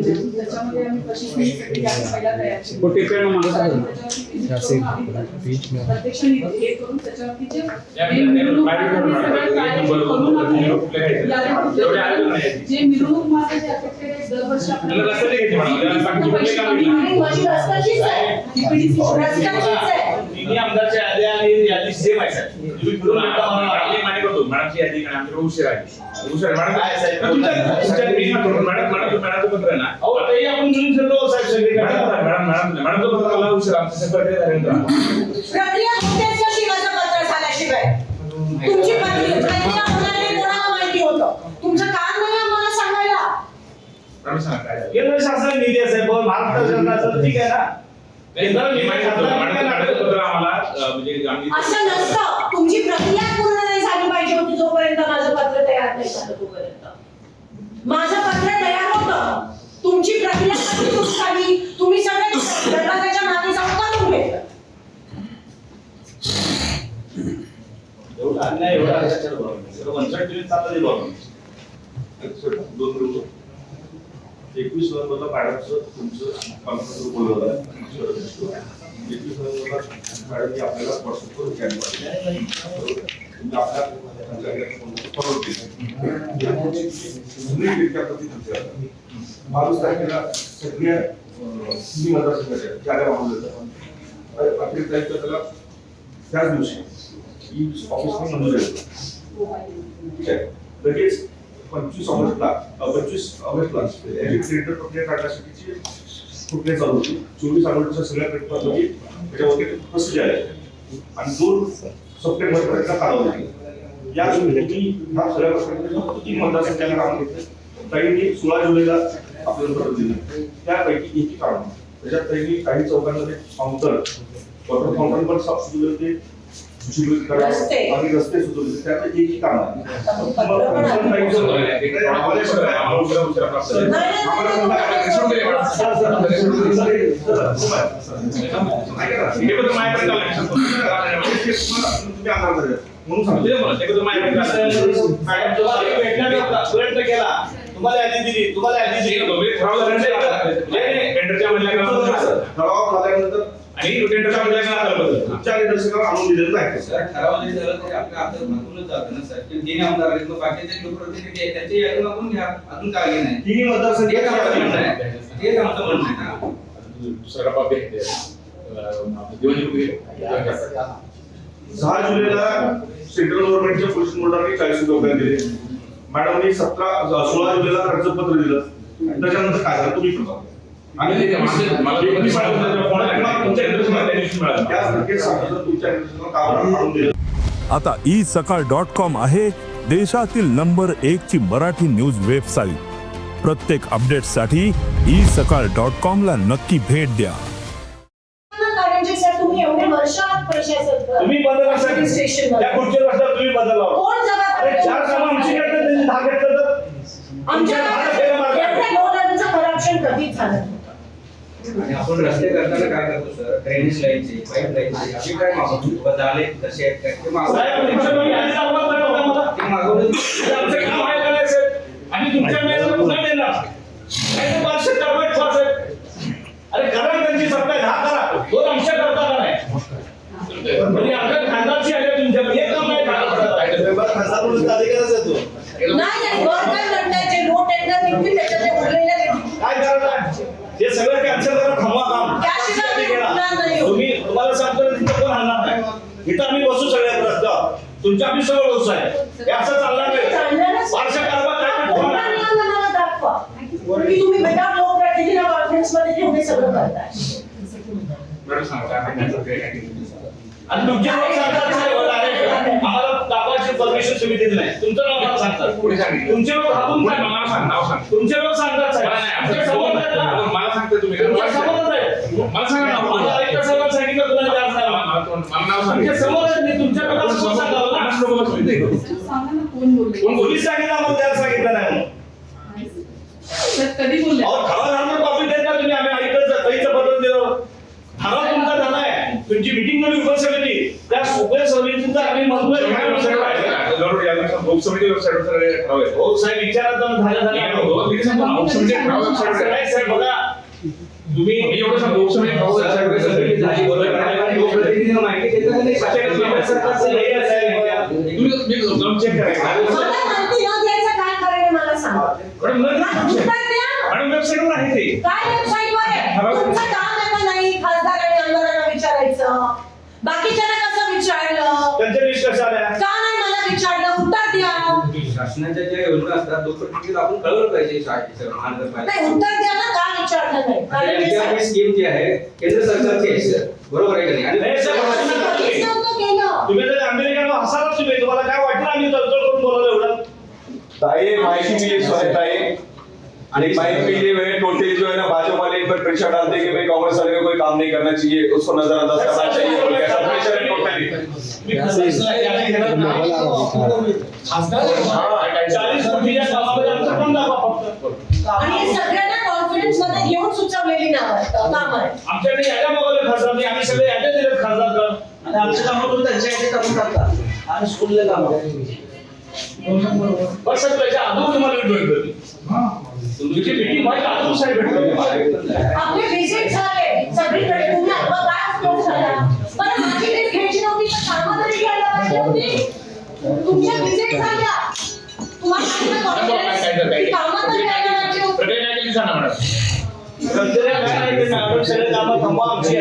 त्याच्यामध्ये आम्ही सगळी यादी पहिला तयार केली. वो टिप्पणी मागत आहे. त्याच्यावरती visit जैसे करून आम्ही बीच में प्रत्यक्ष हे करून त्याच्यावरती जे या जे मिरवणूक प्रायव्हेट मार्गाने सगळं काय करून आम्ही एवढे आयोजन नाही आहे. जे मिरवणूक मार्ग जे affected आहे, दरवर्षी त्याला रस्ते नाही घ्यायचे मॅडम. त्याला बाकीचे कुठले काम नाही. आणि माझी रस्त्याचीच आहे. DPDC ची रस्त्याचीच आहे. तिन्ही आमदारच्या याद्या आणि यादी सेम आहे साहेब तुम्ही फिरून एकदा मला आम्ही मान्य करतो मॅडमची यादी आणि आमच्याकडे उशीर आहे उशीर. मॅडम? तुमच्या करून मॅडम मॅडम मॅडमचं पत्र आहे ना अहो ताई आपण मिळून फिरलो साहेब सगळे मॅडम मॅडम मॅडम मॅडमचं पत्र आला उशीर प्रक्रिया पत्र झाल्याशिवाय तुमची पत्नी प्रक्रिया होणार नाही कोणाला माहिती होतं तुमचं काम नाही आम्हाला सांगायला मॅडम सांगा काय झालं. केंद्र शासन निधी असेल पण महाराष्ट्र शासनाचं ठीक आहे ना केंद्र मी निधी मॅडमचं पत्र आम्हाला म्हणजे आम्ही असं नसतं तुमची प्रक्रिया पूर्ण होती जोपर्यंत माझं पत्र तयार नाही झालं तोपर्यंत. माझं पत्र तयार होतं. तुमची प्रक्रिया झाली? तुम्ही सगळे दरवाजाच्या मागे जाऊन काढून घेतलं. एवढा अन्याय एवढा अत्याचार तुम्ही दोन एकवीस नोव्हेंबरला मॅडमचं तुमचं कॉन्फरन्स बोलवलं एकवीस नोव्हेंबरला मॅडमनी आपल्याला व्हॉट्सअपवर स्कॅन आपल्या बावीस तारखेला सगळ्या अं, तिन्ही मतदारसंघाच्या जागा मागवल्या जातात त्याला त्याच दिवशी ऑफिस ऑफिसने आहे लगेच पंचवीस ऑगस्टला पंचवीस ऑगस्टला सिलेंडर प्रक्रिया काढण्यासाठीची प्रक्रिया चालू होती चोवीस ऑगस्टच्या सगळ्या क्रेडिटरमध्ये त्याच्यावरती प्रसिद्ध आहे. आणि दोन सप्टेंबर पर्यंत कालावधी आहे. या तुम्ही ह्या सगळ्या प्रक्रियेमध्ये फक्त तीन मतदारसंघाला काम घेतले ताईंनी सोळा जुलैला आपल्याला पत्र दिलं. त्यापैकी एकही काम त्याच्यात ताईंनी काही चौकांमध्ये फाउंटर वॉटर फाउंटन पण साफ सुरू ते रस्ते. आणि रस्ते सुधारले त्यात एकही काम हे. म्हणून सांगतो तुम्हाला यादी दिली तुम्हाला यादी दिली. आहे, ठराव झाल्यानंतर नाही, नाही. टेंडरच्या म्हणल्या ठराव झाल्यानंतर आणि टेंडरच्या का तुमच्या निदर्शनाला आणून दिलेलं नाही. सर ठराव जरी झाला तरी आपल्या हातात मागूनच जातं ना सर. की तिन्ही आमदार आहेत मग बाकीचे लोकप्रतिनिधी आहेत त्यांची यादी मागून घ्या. अजून काय नाही. तिन्ही आमचं म्हणणं मतदारसंघ आहे. तेच आमचं म्हणणं आहे ना. दुसरा डबा भेट सहा जुलैला सेंट्रल गव्हर्नमेंटच्या पोलीस बोर्डाने चाळीस रुपये दिले. मॅडमनी सतरा सोळा जुलैला अर्जपत्र दिलं. त्याच्यानंतर काय झालं? तुम्ही पण. आणि आता ई सकाळ डॉट कॉम आहे देशातील नंबर एक ची मराठी न्यूज वेबसाईट प्रत्येक अपडेटसाठी ई सकाळ डॉट कॉम ला नक्की भेट द्या. तुम्ही बदल असा Administration त्या खुर्चीवर बसल्यावर तुम्ही बदल लावा कोण जबाबदार अरे चार कामं आमची करतात त्यांनी तर आमच्या लोकांचं करप्शन कधीच झालं. आणि आपण रस्ते करताना काय करतो सर ड्रेनेज लाईनचे पाईप लाईनचे आम्ही काय मागवतो झाले कसे आहेत काय? ते. ते मागवलं. आमचं काम आहे नाही? आणि तुमच्या वेळेला पुन्हा नाही तर पाचशे आहेत. अरे करा त्यांची सत्ता दहा करा. दोन आमच्या करता का नाही? म्हणजे आपल्या खासदारची आहे तुमच्याकडे एक काम आहे नाही नाही म्हणताय? जे नो टेंडर निघतील त्याच्यातले उरलेल्या निघतील. काय करणार हे सगळं कॅन्सल करा थांबवा काम. त्याशिवाय आम्ही उठणार नाही. तुम्ही तुम्हाला सांगतो ना, तिथं कोण हलणार नाही? इथं आम्ही बसू सगळ्यात रस्त्यावर तुमच्या आम्ही सगळं बसू आहे. हे असं चालणार नाही. चालणारच. पारशा कारभार काय आता नाही कोणता होणार. नियम आम्हाला दाखवा. की तुम्ही हे सगळं करताय. आणि तुमचे लोक सांगतात साहेब, direct आम्हाला परमिशन तुम्ही दिली नाही. तुमचं नाव मला सांगतात? तुमचे लोक हातून मला सांग. नाव सांग. तुमचे लोक सांगतात साहेब. मला नाही, आमच्यासमोर आहेत ना. मला सांगते तुम्ही तुमच्या समोरच आहे मला सांगा मला आयुक्त साहेबांनी सांगितलं तुला द्या मला साहेब. मला नाव तुमच्या सांगितलं समोर आहेत, मी तुमच्या लोकांसमोर सांगावं ना. सांगा. ना कोण बोलले? कोण पोलीस सांगितलं आम्हाला द्यायला सांगितलं नाही. म्हणून. कधी बोलले? अहो कॉपी देत ना तुम्ही आम्ही ऐकत पैचं बदल दिलं ठराव तुमचा झालाय तुमची मिटिंग झाली उपसमिती त्या उपसमितीचा आम्ही म्हणतोय जरूर यायला उपसमिती वेबसाईटवर सगळे ठराव आहेत. हो साहेब विचारात झालं झालं मी काय म्हणतो, मी सांगतो ना, उपसमिती ठराव वेबसाईटवर नाही आहे. साहेब बघा तुम्ही मी एवढं सांगतो उपसमिती ठराव वेबसाईटवर आहे. सगळी झाली, बरोबर. लोकप्रतिनिधींना माहिती सरकारचं हे. तुम्ही मी जाऊन चेक मॅडम वेबसाईटवर ते काय वेबसाईटवर आहे शासनाच्या ज्या योजना असतात लोकप्रतिनिधीला आपण कळवलं पाहिजे शाळेचं महानगरपालिका नाही उत्तर द्या ना का विचारलं नाही कारण हे यांच्या सांगा. स्कीम जी आहे केंद्र सरकारची आहे सर. बरोबर आहे का नाही? नाही, आणि सर, तुम्ही कधीच नव्हतं केलं. तुम्ही तर अमेरिकेला हसालाच तुम्ही तुम्हाला काय वाटलं आम्ही तडजोड करून बोलावलं एवढं? ताई मिली आणि टोटल जो है ना भाजपा वाले इन पर प्रेशर डालते हैं कि भाई कांग्रेस वाले को कोई काम नहीं करना चाहिए उसको नजरअंदाज करना चाहिए आणि हे सगळ्यांना कॉन्फिडन्समध्ये घेऊन सुचवलेली नाव आहेत. काम आहे. आमच्याकडे याद्या मागवले खासदार नाही आम्ही सगळे याद्या दिले खासदार कर आणि आमचे कामं तुम्ही त्यांच्या करून टाकता आणि कामं त्याच्या अगोदर तुम्हाला भेट भेटली तुमची मीटिंग व्हायच्या अगोदर साहेब भेटली. आपले विजिट झाले. सगळीकडे तुम्ही सांगा मॅडम सगळे कामं थांबवा आमची.